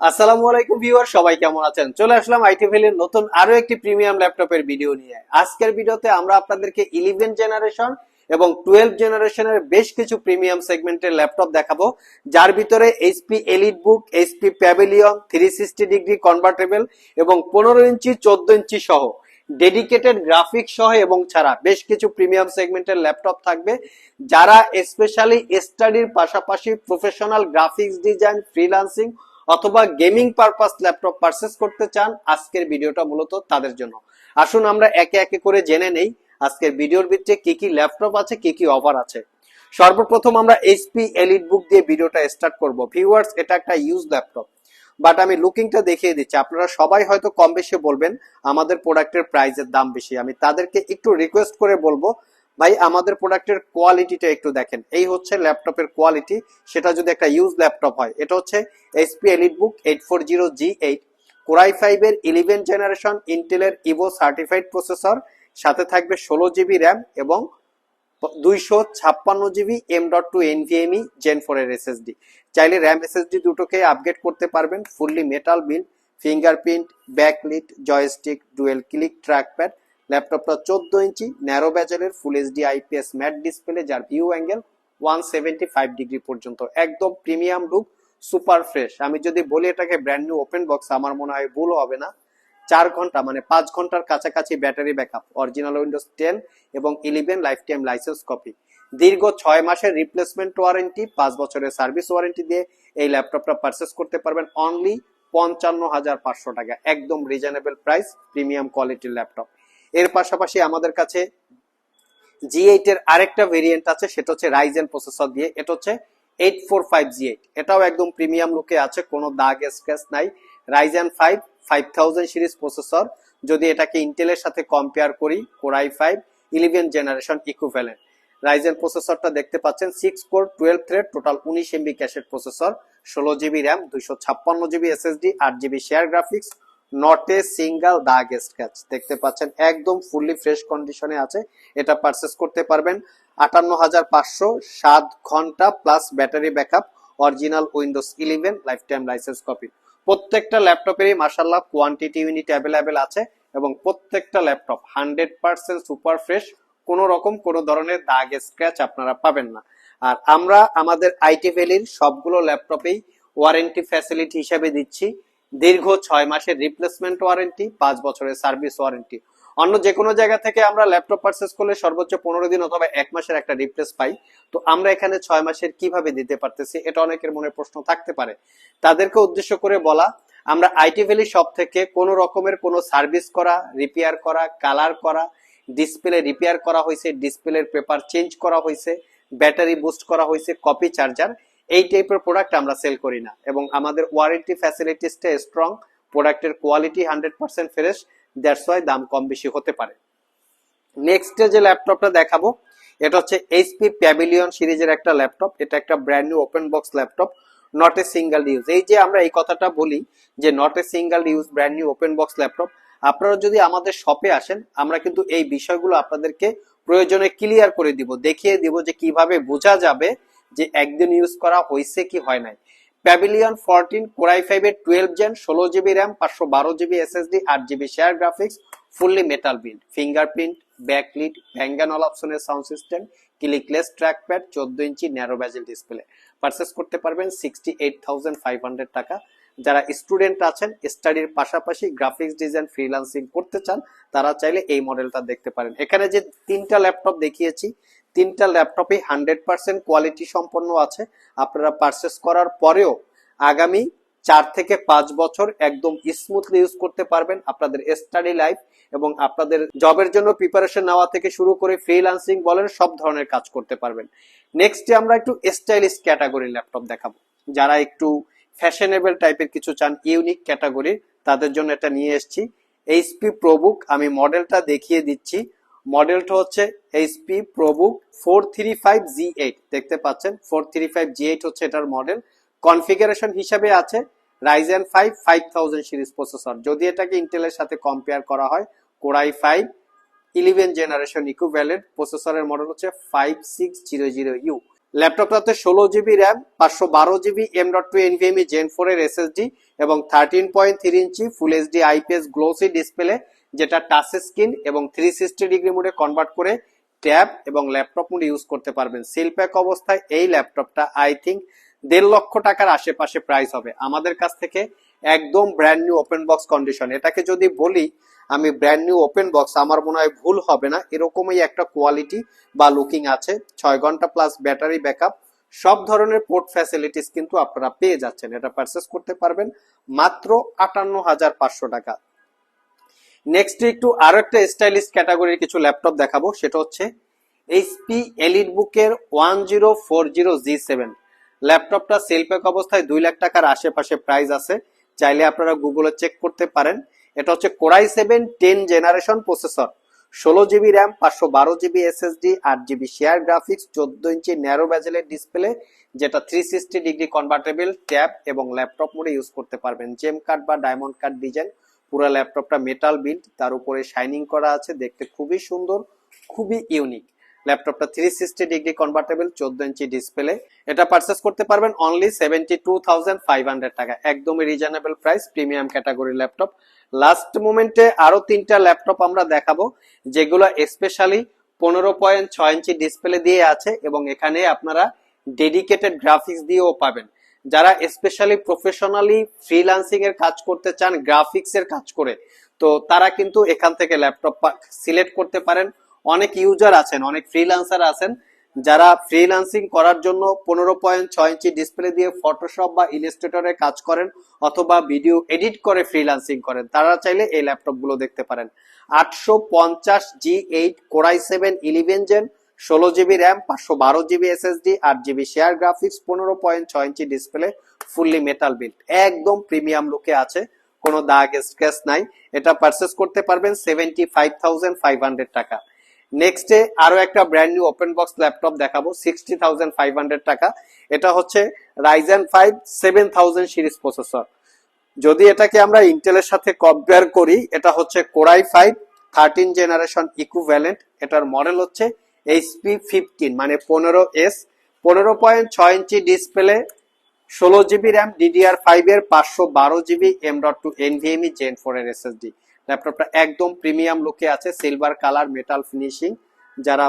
আসসালামু আলাইকুম ভিউয়ার, সবাই কেমন আছেন? চলে আসলাম আইটি ভ্যালির নতুন আরও একটি প্রিমিয়াম ল্যাপটপের ভিডিও নিয়ে। আজকের ভিডিওতে আমরা আপনাদেরকে ইলেভেন জেনারেশন এবং টুয়েলভ জেনারেশনের বেশ কিছু প্রিমিয়াম সেগমেন্টের ল্যাপটপ দেখাবো, যার ভিতরে HP EliteBook HP Pavilion three sixty degree convertible এবং পনেরো ইঞ্চি, চোদ্দ ইঞ্চি সহ। ডেডিকেটেড গ্রাফিক সহ এবং ছাড়া বেশ কিছু প্রিমিয়াম সেগমেন্টের ল্যাপটপ থাকবে, যারা স্পেশালি স্টাডির পাশাপাশি প্রফেশনাল গ্রাফিক্স ডিজাইন ফ্রিল্যান্সিং অথবা গেমিং পারপাস ল্যাপটপ পারচেস করতে চান, আজকের ভিডিওটা মূলত তাদের জন্য। আসুন আমরা একে একে করে জেনে নেই, আজকের ভিডিওর ভিতরে কি কি ল্যাপটপ আছে, কি কি অফার আছে। সর্বপ্রথম আমরা এইচপি এলিট বুক দিয়ে ভিডিওটা স্টার্ট করব। ভিউয়ার্স এটা একটা ইউজ ল্যাপটপ। বাট আমি লুকিংটা দেখিয়ে দিচ্ছি। আপনারা সবাই হয়তো কম বেশি বলবেন, আমাদের প্রোডাক্টের প্রাইসের দাম বেশি। আমি তাদেরকে একটু রিকোয়েস্ট করে বলব ভাই, আমাদের প্রোডাক্টের কোয়ালিটিটা একটু দেখেন। এই হচ্ছে ল্যাপটপের কোয়ালিটি। সেটা যদি একটা ইউজ ল্যাপটপ হয়, এটা হচ্ছে HP EliteBook eight four zero G eight core i five এর ইলেভেন জেনারেশন ইন্টেলের ইভো সার্টিফাইড প্রসেসর সাথে থাকবে ষোলো জিবি র্যাম এবং দুইশো ছাপ্পান্ন GB M dot two NVMe gen four এর এসএসডি চাইলে র্যাম এসএসডি দুটোকে আপগ্রেড করতে পারবেন। Fully metal build fingerprint backlit joystick dual click trackpad ল্যাপটপটা চোদ্দ inch narrow ব্যাজেলের full HD IPS matte display যার view angle one seventy five degree পর্যন্ত। একদম প্রিমিয়াম লুক সুপার ফ্রেশ আমি যদি বলি এটাকে ব্র্যান্ড নিউ ওপেন বক্স আমার মনে হয় ভুল হবে না। চার ঘণ্টা মানে পাঁচ ঘণ্টার কাছাকাছি battery backup original Windows ten এবং eleven life time licence copy দীর্ঘ ছয় মাসের রিপ্লেসমেন্ট ওয়ারেন্টি পাঁচ বছরের সার্ভিস ওয়ারেন্টি দিয়ে এই ল্যাপটপটা পারচেস করতে পারবেন অনলি পঞ্চান্ন হাজার পাঁচশো টাকা। একদম রিজনেবল প্রাইস প্রিমিয়াম কোয়ালিটির ল্যাপটপ। এর পাশাপাশি আমাদের কাছে জি এইট এর আরেকটা ভেরিয়েন্ট আছে, সেটা হচ্ছে রাইজেন প্রসেসর দিয়ে। এটা হচ্ছে eight four five G eight এটাও একদম প্রিমিয়াম লুকে আছে, কোনো দাগ স্ক্র্যাচ নাই। Ryzen five five thousand series processor যদি এটাকে ইন্টেলের সাথে কম্পেয়ার করি core i five eleven generation equivalent Ryzen প্রসেসরটা দেখতে পাচ্ছেন six core twelve thread total উনিশ এমবি ক্যাশের প্রসেসর ষোলো জিবি র্যাম দুইশো ছাপ্পান্ন জিবি এসএসডি আট GB share graphics not a single দাগ স্ক্র্যাচ দেখতে পাচ্ছেন, একদম ফুললি ফ্রেশ কন্ডিশনে আছে। এটা পারচেস করতে পারবেন আটান্ন হাজার পাঁচশো সাত ঘণ্টা plus battery backup original Windows eleven lifetime license copy প্রত্যেকটা ল্যাপটপেরই মাসাল্লাহ কোয়ান্টিটি ইউনিট অ্যাভেলেবেল আছে এবং প্রত্যেকটা laptop hundred percent super fresh কোনো রকম কোনো ধরনের দাগ স্ক্র্যাচ আপনারা পাবেন না। আর আমরা আমাদের আইটি ভ্যালির সবগুলো ল্যাপটপেই ওয়ারেন্টি ফ্যাসিলিটি হিসেবে দিচ্ছি। দীর্ঘ ছয় মাসের রিপ্লেসমেন্ট ওয়ারেন্টি পাঁচ বছরের সার্ভিস ওয়ারেন্টি অন্য যে কোনো জায়গা থেকে আমরা ল্যাপটপ পারচেস করলে সর্বোচ্চ পনেরো দিন অথবা এক মাসের একটা রিপ্লেস পাই। তো আমরা এখানে ছয় মাসের কীভাবে দিতে পারতেছি, এটা অনেকের মনে প্রশ্ন থাকতে পারে। তাদেরকে উদ্দেশ্য করে বলা, আমরা আইটি ভ্যালি শপ থেকে কোনো রকমের কোনো সার্ভিস করা রিপেয়ার করা কালার করা ডিসপ্লে রিপেয়ার করা হয়েছে ডিসপ্লের পেপার চেঞ্জ করা হয়েছে ব্যাটারি বুস্ট করা হয়েছে কপি চার্জার এই টাইপের প্রোডাক্ট আমরা সেল করি না এবং আমাদের ওয়ারেন্টি ফ্যাসিলিটিসটা স্ট্রং প্রোডাক্টের quality hundred percent fresh that's why দাম কম বেশি হতে পারে। নেক্সট যে ল্যাপটপটা দেখাবো, এটা হচ্ছে এইচপি প্যাভিলিয়ন সিরিজের একটা ল্যাপটপ এটা একটা brand new open box laptop not a single use এই যে আমরা এই কথাটা বলি যে not a single use brand new open box laptop আপনারা যদি আমাদের শপে আসেন, আমরা কিন্তু এই বিষয়গুলো আপনাদেরকে প্রয়োজনে ক্লিয়ার করে দিব, দেখিয়ে দিব যে কীভাবে বোঝা যাবে যে একদিন ইউজ করা হয়েছে কি হয় নাই। Pavilion fourteen core i five এর টুয়েলভ জেন ষোলো জিবি র্যাম পাঁচশো বারো জিবি এসএসডি আট GB share graphics fully metal build fingerprint backlit Bang and all অপশনের সাউন্ড সিস্টেম ক্লিকলেস ট্র্যাকপ্যাড চোদ্দ inch narrow bezel display purchase করতে পারবেন sixty eight thousand five hundred টাকা। যারা স্টুডেন্ট আছেন স্টাডির পাশাপাশি গ্রাফিক্স ডিজাইন ফ্রিল্যান্সিং করতে চান, তারা চাইলে এই মডেলটা দেখতে পারেন। এখানে যে তিনটা ল্যাপটপ দেখিয়েছি তিনটা ল্যাপটপে হান্ড্রেড পার্সেন্ট কোয়ালিটি সম্পন্ন আছে। আপনারা পারচেস করার পরেও আগামী চার থেকে পাঁচ বছর একদম স্মুথলি ইউজ করতে পারবেন আপনাদের স্টাডি লাইফ এবং আপনাদের জবের জন্য প্রিপারেশন নেওয়া থেকে শুরু করে ফ্রিল্যান্সিং বলেন সব ধরনের কাজ করতে পারবেন। নেক্সটে আমরা একটু স্টাইলিশ ক্যাটাগরি ল্যাপটপ দেখাবো। যারা একটু ফ্যাশনেবল টাইপের কিছু চান ইউনিক ক্যাটাগরির তাদের জন্য এটা নিয়ে এসেছি। এইচপি প্রবুক আমি মডেলটা দেখিয়ে দিচ্ছি। মডেলটা হচ্ছে HP ProBook four three five G eight দেখতে পাচ্ছেন four three five G eight হচ্ছে এটার মডেল। কনফিগারেশন হিসাবে আছে Ryzen five five thousand series processor. যদি এটাকে ইন্টেলের সাথে কম্পেয়ার করা হয় core i five eleven generation equivalent প্রসেসরের মডেল হচ্ছে five six zero zero U ল্যাপটপটাতে ষোলো জিবি র্যাম পাঁচশো বারো GB M dot two NVMe gen four এর এসএসডি এবং thirteen point three inch full HD IPS glossy display যেটা touch screen এবং three sixty degree মোডে কনভার্ট করে ট্যাব এবং ল্যাপটপ মোড ইউজ করতে পারবেন। সিলপ্যাক অবস্থায় এই ল্যাপটপটা আই থিঙ্ক দেড় লক্ষ টাকার আশেপাশে প্রাইস হবে। আমাদের কাছ থেকে একদম brand new open box condition এটাকে যদি বলি, আমি ব্র্যান্ড নিউ ওপেন বক্স আমার মনে হয় ভুল হবে না। এরকমই একটা কোয়ালিটি বা লুকিং আছে। ছয় ঘণ্টা প্লাস ব্যাটারি ব্যাকআপ সব ধরনের পোর্ট ফ্যাসিলিটিস কিন্তু আপনারা পেয়ে যাচ্ছেন। এটা পারচেস করতে পারবেন মাত্র আটান্ন হাজার পাঁচশো টাকা। নেক্সট একটু আরও একটা স্টাইলিশ ক্যাটাগরির কিছু ল্যাপটপ দেখাবো, সেটা হচ্ছে এইচপি এলিট বুকের one zero four zero G seven ল্যাপটপটা সেলপ্যাক অবস্থায় দুই লাখ টাকার আশেপাশে প্রাইস আছে, চাইলে আপনারা গুগলে চেক করতে পারেন। এটা হচ্ছে core i seven ten generation processor ষোলো জিবি র্যাম পাঁচশো বারো জিবি এসএসডি আট জিবি শেয়ার গ্রাফিক্স চোদ্দ ইঞ্চি ন্যারো ব্যাজেলের ডিসপ্লে যেটা three sixty degree convertible tab এবং ল্যাপটপ মোডে ইউজ করতে পারবেন। জেম কার্ড বা ডায়মন্ড কার্ড ডিজাইন পুরো ল্যাপটপটা মেটাল বিল্ড তার উপরে শাইনিং করা আছে, দেখতে খুবই সুন্দর, খুবই ইউনিক ল্যাপটপটা থ্রি সিক্সটি ডিগ্রি কনভার্টেবল চোদ্দ ইঞ্চি ডিসপ্লে এটা পারচেস করতে পারবেন only seventy two thousand five hundred টাকা। একদমই reasonable price premium category laptop. Last মোমেন্টে আরও তিনটা ল্যাপটপ আমরা দেখাবো, যেগুলো স্পেশালি পনেরো পয়েন্ট ছয় ইঞ্চি ডিসপ্লে দিয়ে আছে, এবং এখানে আপনারা ডেডিকেটেড গ্রাফিক্স দিয়েও পাবেন। যারা স্পেশালি প্রফেশনালি ফ্রিল্যান্সিং এর কাজ করতে চান গ্রাফিক্স এর কাজ করে, তো তারা কিন্তু এখান থেকে ল্যাপটপ সিলেক্ট করতে পারেন। অনেক ইউজার আছেন, অনেক ফ্রিল্যান্সার আছেন, যারা ফ্রিল্যান্সিং করার জন্য পনেরো পয়েন্ট ছয় ইঞ্চি ডিসপ্লে দিয়ে ফটোশপ বা ইলাস্ট্রেটরে কাজ করেন অথবা ভিডিও এডিট করে ফ্রিল্যান্সিং করেন, তারা চাইলে এই ল্যাপটপগুলো দেখতে পারেন। আটশো পঞ্চাশ G eight core i seven eleven gen ষোলো জিবি র্যাম, পাঁচশো বারো জিবি এসএসডি, আট জিবি শেয়ার গ্রাফিক্স, পনেরো পয়েন্ট ছয় inch display, fully metal build একদম প্রিমিয়াম লুকে আছে, কোনো দাগ স্ক্র্যাচ নাই। এটা পারচেস করতে পারবেন seventy five thousand five hundred টাকা নেক্সটে আরও একটা brand new open box laptop দেখাবো সিক্সটি থাউজেন্ড ফাইভ হান্ড্রেড টাকা। এটা হচ্ছে Ryzen five seven thousand series processor যদি এটাকে আমরা ইন্টেলের সাথে কম্পেয়ার করি, এটা হচ্ছে core i five thirteen generation equivalent এটার মডেল হচ্ছে এইচপি ফিফটিন মানে পনেরো এস পনেরো পয়েন্ট ছয় ইঞ্চি ডিসপ্লে ষোলো জিবি র্যাম ডিডিআর ফাইভ এর পাঁচশো বারো GB M dot two NVMe gen four এর এসএসডি ল্যাপটপটা একদম প্রিমিয়াম লুকে আছে সিলভার কালার মেটাল ফিনিশিং যারা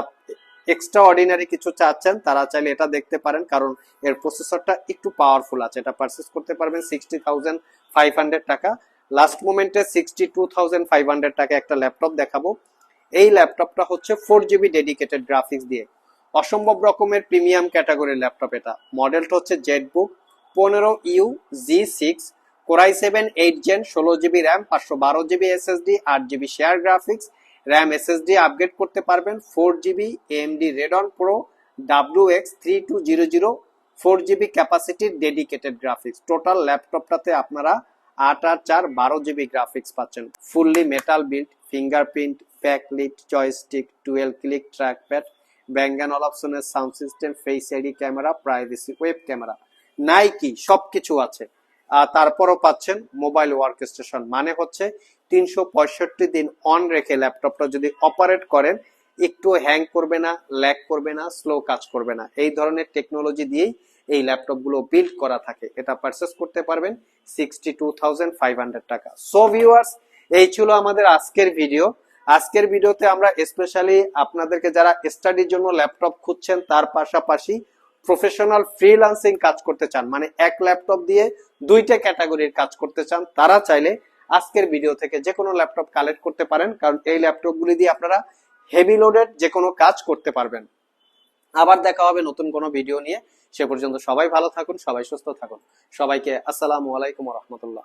এক্সট্রা অর্ডিনারি কিছু চাচ্ছেন, তারা চাইলে এটা দেখতে পারেন, কারণ এর প্রসেসরটা একটু পাওয়ারফুল আছে। এটা পারচেস করতে পারবেন সিক্সটি থাউজেন্ড ফাইভ হান্ড্রেড টাকা। লাস্ট মোমেন্টে sixty two thousand five hundred টাকা একটা ল্যাপটপ দেখাবো। এই ল্যাপটপটা হচ্ছে ফোর জিবি ডেডিকেটেড গ্রাফিক্স দিয়ে। অসম্ভব রকমের প্রিমিয়াম ক্যাটাগরির ল্যাপটপ এটা। মডেলটা হচ্ছে জেটবুক পনেরো U G six core i seven eight gen ষোলো জিবি র্যাম পাঁচশো বারো জিবি এসএসডি আট GB share graphics RAM SSD upgrade করতে পারবেন four GB AMD Radeon Pro W X three two zero zero four GB ক্যাপাসিটির dedicated graphics total ল্যাপটপটাতে আপনারা আট আট চার বারো জিবি গ্রাফিক্স পাচ্ছেন। Fully metal build fingerprint backlit joystick twelve click trackpad Bang and all অপশনের sound system face ID camera privacy web camera Nike সবকিছু আছে। আর তারপরও পাচ্ছেন মোবাইল ওয়ার্ক স্টেশন মানে হচ্ছে তিনশো পঁয়ষট্টি দিন অন রেখে ল্যাপটপটা যদি অপারেট করেন একটু হ্যাং করবে না ল্যাক করবে না স্লো কাজ করবে না। এই ধরনের টেকনোলজি দিয়েই এই ল্যাপটপগুলো বিল্ড করা থাকে। এটা পারচেস করতে পারবেন sixty two thousand five hundred টাকা। সো ভিউয়ার্স এই ছিল আমাদের আজকের ভিডিও আজকের ভিডিওতে আমরা স্পেশালি আপনাদেরকে যারা স্টাডির জন্য ল্যাপটপ খুঁজছেন, তার পাশাপাশি প্রফেশনাল ফ্রিল্যান্সিং কাজ করতে চান মানে এক ল্যাপটপ দিয়ে দুইটা ক্যাটাগরির কাজ করতে চান, তারা চাইলে আজকের ভিডিও থেকে যে কোনো ল্যাপটপ কালেক্ট করতে পারেন, কারণ এই ল্যাপটপগুলি দিয়ে আপনারা হেভি লোডেড যে কোনো কাজ করতে পারবেন। আবার দেখা হবে নতুন কোনো ভিডিও নিয়ে। সে পর্যন্ত সবাই ভালো থাকুন, সবাই সুস্থ থাকুন। সবাইকে আসসালামু আলাইকুম রহমতুল্লাহ।